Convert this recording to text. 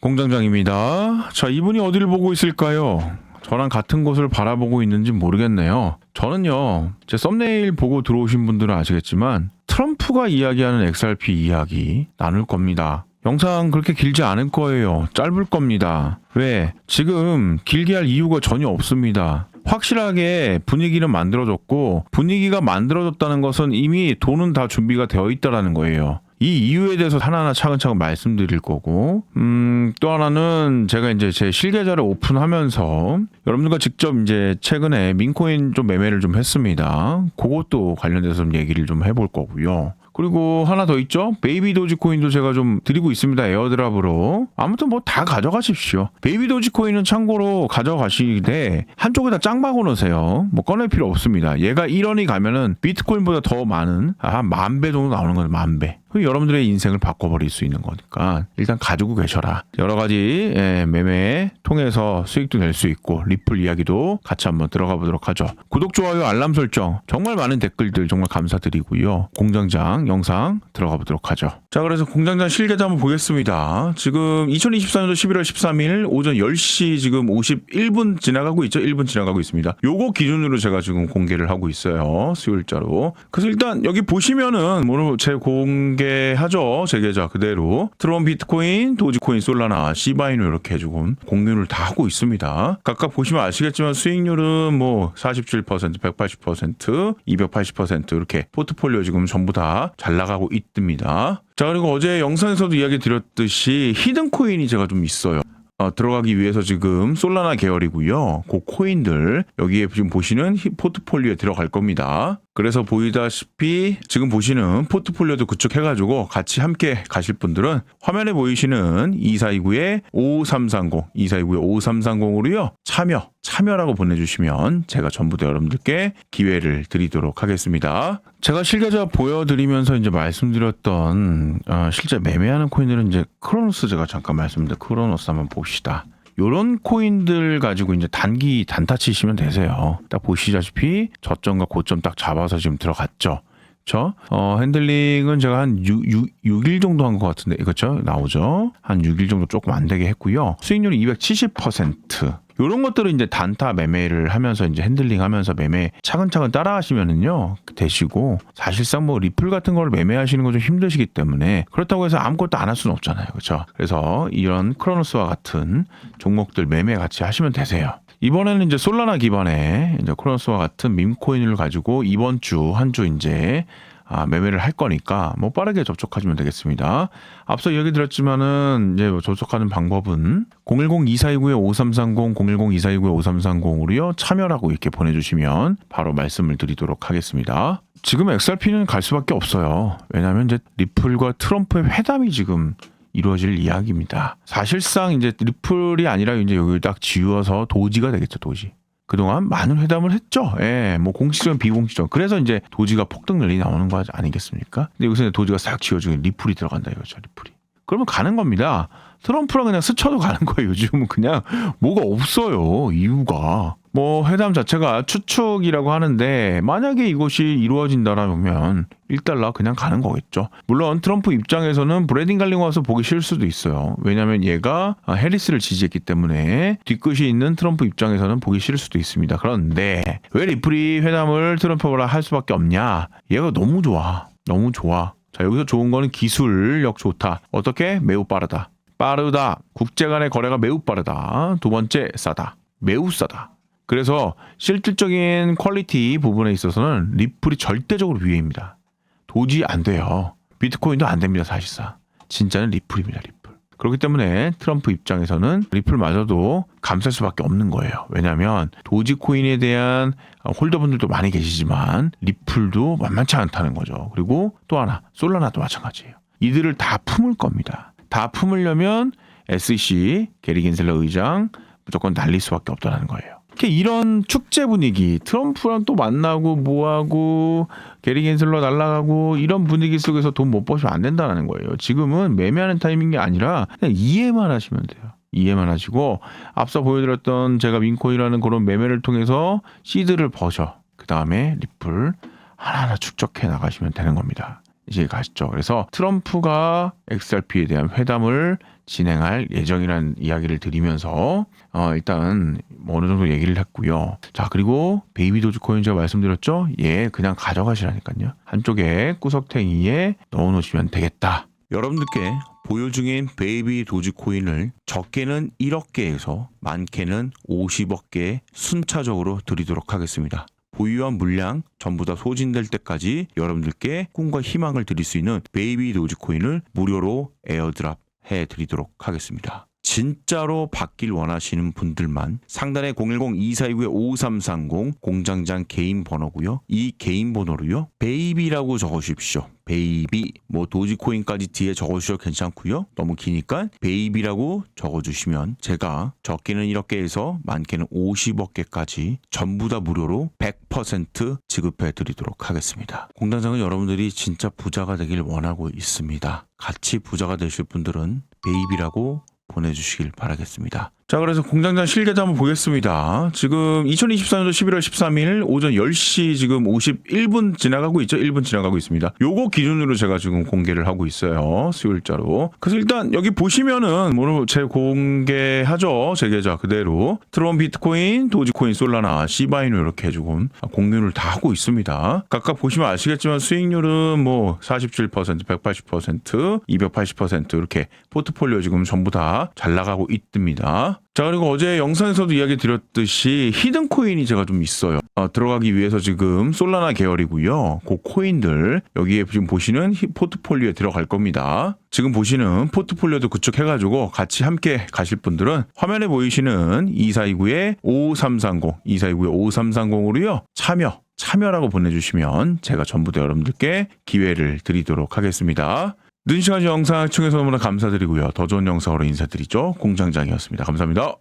공장장입니다. 자, 이분이 어디를 보고 있을까요? 저랑 같은 곳을 바라보고 있는지 모르겠네요. 저는요, 제 썸네일 보고 들어오신 분들은 아시겠지만, 트럼프가 이야기하는 XRP 이야기 나눌 겁니다. 영상 그렇게 길지 않을 거예요. 짧을 겁니다. 왜? 지금 길게 할 이유가 전혀 없습니다. 확실하게 분위기는 만들어졌고, 분위기가 만들어졌다는 것은 이미 돈은 다 준비가 되어 있다라는 거예요. 이 이유에 대해서 하나하나 차근차근 말씀드릴 거고, 음, 또 하나는 제가 이제 제 실계좌를 오픈하면서 여러분들과 직접 이제 최근에 민코인 좀 매매를 좀 했습니다. 그것도 관련돼서 좀 얘기를 좀 해볼 거고요. 그리고 하나 더 있죠. 베이비 도지 코인도 제가 좀 드리고 있습니다. 에어드랍으로. 아무튼 뭐 다 가져가십시오. 베이비 도지 코인은 참고로 가져가시되 한쪽에다 짱 박아 놓으세요. 뭐 꺼낼 필요 없습니다. 얘가 1원이 가면은 비트코인보다 더 많은 한 만 배 정도 나오는 거예요. 만 배. 그 여러분들의 인생을 바꿔버릴 수 있는 거니까 일단 가지고 계셔라. 여러 가지 예, 매매 통해서 수익도 낼 수 있고 리플 이야기도 같이 한번 들어가 보도록 하죠. 구독, 좋아요, 알람 설정 정말 많은 댓글들 정말 감사드리고요. 공장장 영상 들어가 보도록 하죠. 자 그래서 공장장 실계좌 한번 보겠습니다. 지금 2024년도 11월 13일 오전 10시 지금 51분 지나가고 있죠. 1분 지나가고 있습니다. 요거 기준으로 제가 지금 공개를 하고 있어요. 수요일자로. 그래서 일단 여기 보시면은 뭐제 공개 제 계좌 그대로. 트론 비트코인, 도지코인, 솔라나, 시바이노 이렇게 조금 공유를 다 하고 있습니다. 각각 보시면 아시겠지만 수익률은 뭐 47%, 180%, 280% 이렇게 포트폴리오 지금 전부 다 잘 나가고 있습니다. 자 그리고 어제 영상에서도 이야기 드렸듯이 히든 코인이 제가 좀 있어요. 어, 들어가기 위해서 지금 솔라나 계열이고요. 그 코인들 여기에 지금 보시는 포트폴리오에 들어갈 겁니다. 그래서 보이다시피 지금 보시는 포트폴리오도 구축해가지고 같이 함께 가실 분들은 화면에 보이시는 2429에 5330, 2429에 5330으로요. 참여, 참여라고 보내주시면 제가 전부 다 여러분들께 기회를 드리도록 하겠습니다. 제가 실계좌 보여드리면서 이제 말씀드렸던 어, 실제 매매하는 코인들은 이제 크로노스 제가 잠깐 말씀드린 크로노스 한번 봅시다. 요런 코인들 가지고 이제 단기 단타 치시면 되세요. 딱 보시다시피 저점과 고점 딱 잡아서 지금 들어갔죠. 저 어, 핸들링은 제가 한 6, 6, 6일 정도 한 것 같은데 그렇죠 나오죠? 한 6일 정도 조금 안 되게 했고요. 수익률이 270% 이런 것들을 이제 단타 매매를 하면서 이제 핸들링 하면서 매매 차근차근 따라 하시면은요 되시고 사실상 뭐 리플 같은 걸 매매하시는 거 좀 힘드시기 때문에 그렇다고 해서 아무것도 안 할 수는 없잖아요. 그렇죠? 그래서 이런 크로노스와 같은 종목들 매매 같이 하시면 되세요. 이번에는 이제 솔라나 기반의 이제 크로노스와 같은 밈코인을 가지고 이번 주 한주 이제 아, 매매를 할 거니까 뭐 빠르게 접촉하시면 되겠습니다. 앞서 얘기 드렸지만은 이제 뭐 접촉하는 방법은 010-2429-5330, 010-2429-5330으로요 참여라고 이렇게 보내주시면 바로 말씀을 드리도록 하겠습니다. 지금 XRP는 갈 수밖에 없어요. 왜냐하면 이제 리플과 트럼프의 회담이 지금 이루어질 이야기입니다. 사실상 이제 리플이 아니라 이제 여기 딱 지워서 도지가 되겠죠, 도지. 그동안 많은 회담을 했죠. 예, 뭐 공식적인 비공식적. 그래서 이제 도지가 폭등률이 나오는 거 아니겠습니까? 근데 여기서 도지가 싹 지워지고 리플이 들어간다 이거죠, 리플이. 그러면 가는 겁니다. 트럼프랑 그냥 스쳐도 가는 거예요. 요즘은 그냥 뭐가 없어요. 이유가. 뭐 회담 자체가 추측이라고 하는데 만약에 이것이 이루어진다라면 1달러 그냥 가는 거겠죠. 물론 트럼프 입장에서는 브래딩 갈링 와서 보기 싫을 수도 있어요. 왜냐하면 얘가 해리스를 지지했기 때문에 뒤끝이 있는 트럼프 입장에서는 보기 싫을 수도 있습니다. 그런데 왜 리플이 회담을 트럼프랑 할 수밖에 없냐? 얘가 너무 좋아. 너무 좋아. 자 여기서 좋은 거는 기술력 좋다. 어떻게? 매우 빠르다. 빠르다. 국제 간의 거래가 매우 빠르다. 두 번째 싸다. 매우 싸다. 그래서 실질적인 퀄리티 부분에 있어서는 리플이 절대적으로 위에입니다. 도저히 안 돼요. 비트코인도 안 됩니다, 사실상. 진짜는 리플입니다, 리플. 그렇기 때문에 트럼프 입장에서는 리플마저도 감쌀 수밖에 없는 거예요. 왜냐하면 도지코인에 대한 홀더분들도 많이 계시지만 리플도 만만치 않다는 거죠. 그리고 또 하나 솔라나도 마찬가지예요. 이들을 다 품을 겁니다. 다 품으려면 SEC 게리 겐셀러 의장 무조건 날릴 수밖에 없다는 거예요. 이런 축제 분위기, 트럼프랑 또 만나고 뭐하고 게리 겐슬러 날라가고 이런 분위기 속에서 돈 못 버시면 안 된다는 거예요. 지금은 매매하는 타이밍이 아니라 그냥 이해만 하시면 돼요. 이해만 하시고 앞서 보여드렸던 제가 윈코이라는 그런 매매를 통해서 시드를 버셔 그 다음에 리플 하나하나 축적해 나가시면 되는 겁니다. 이제 가시죠. 그래서 트럼프가 XRP에 대한 회담을 진행할 예정이라는 이야기를 드리면서 어, 일단 뭐 어느 정도 얘기를 했고요. 자 그리고 베이비 도지코인 제가 말씀드렸죠. 예 그냥 가져가시라니까요. 한쪽에 구석탱이에 넣어놓으시면 되겠다. 여러분들께 보유 중인 베이비 도지코인을 적게는 1억 개에서 많게는 50억 개 순차적으로 드리도록 하겠습니다. 보유한 물량 전부 다 소진될 때까지 여러분들께 꿈과 희망을 드릴 수 있는 베이비 도지코인을 무료로 에어드랍 해 드리도록 하겠습니다. 진짜로 받길 원하시는 분들만 상단에 010-2429-5330 공장장 개인 번호고요. 이 개인 번호로요. 베이비라고 적으십시오. 베이비 뭐 도지코인까지 뒤에 적어주셔도 괜찮고요. 너무 기니까 베이비라고 적어주시면 제가 적게는 1억 개에서 많게는 50억 개까지 전부 다 무료로 100% 지급해 드리도록 하겠습니다. 공장장은 여러분들이 진짜 부자가 되길 원하고 있습니다. 같이 부자가 되실 분들은 베이비라고 보내주시길 바라겠습니다. 자, 그래서 공장장 실계자 한번 보겠습니다. 지금 2024년도 11월 13일 오전 10시 지금 51분 지나가고 있죠. 1분 지나가고 있습니다. 요거 기준으로 제가 지금 공개를 하고 있어요. 수요일자로. 그래서 일단 여기 보시면은 뭐제 공개하죠. 제 계좌 그대로. 트론 비트코인, 도지코인, 솔라나, 시바이누 이렇게 조금 공유를 다 하고 있습니다. 각각 보시면 아시겠지만 수익률은 뭐 47%, 180%, 280% 이렇게 포트폴리오 지금 전부 다 잘 나가고 있습니다. 자 그리고 어제 영상에서도 이야기 드렸듯이 히든 코인이 제가 좀 있어요. 어, 들어가기 위해서 지금 솔라나 계열이고요. 그 코인들 여기에 지금 보시는 히- 포트폴리오에 들어갈 겁니다. 지금 보시는 포트폴리오도 구축 해가지고 같이 함께 가실 분들은 화면에 보이시는 2429에 5330, 2429에 5330으로요 참여. 참여라고 보내주시면 제가 전부 다 여러분들께 기회를 드리도록 하겠습니다. 시간 영상 시청해서 너무나 감사드리고요. 더 좋은 영상으로 인사드리죠. 공장장이었습니다. 감사합니다.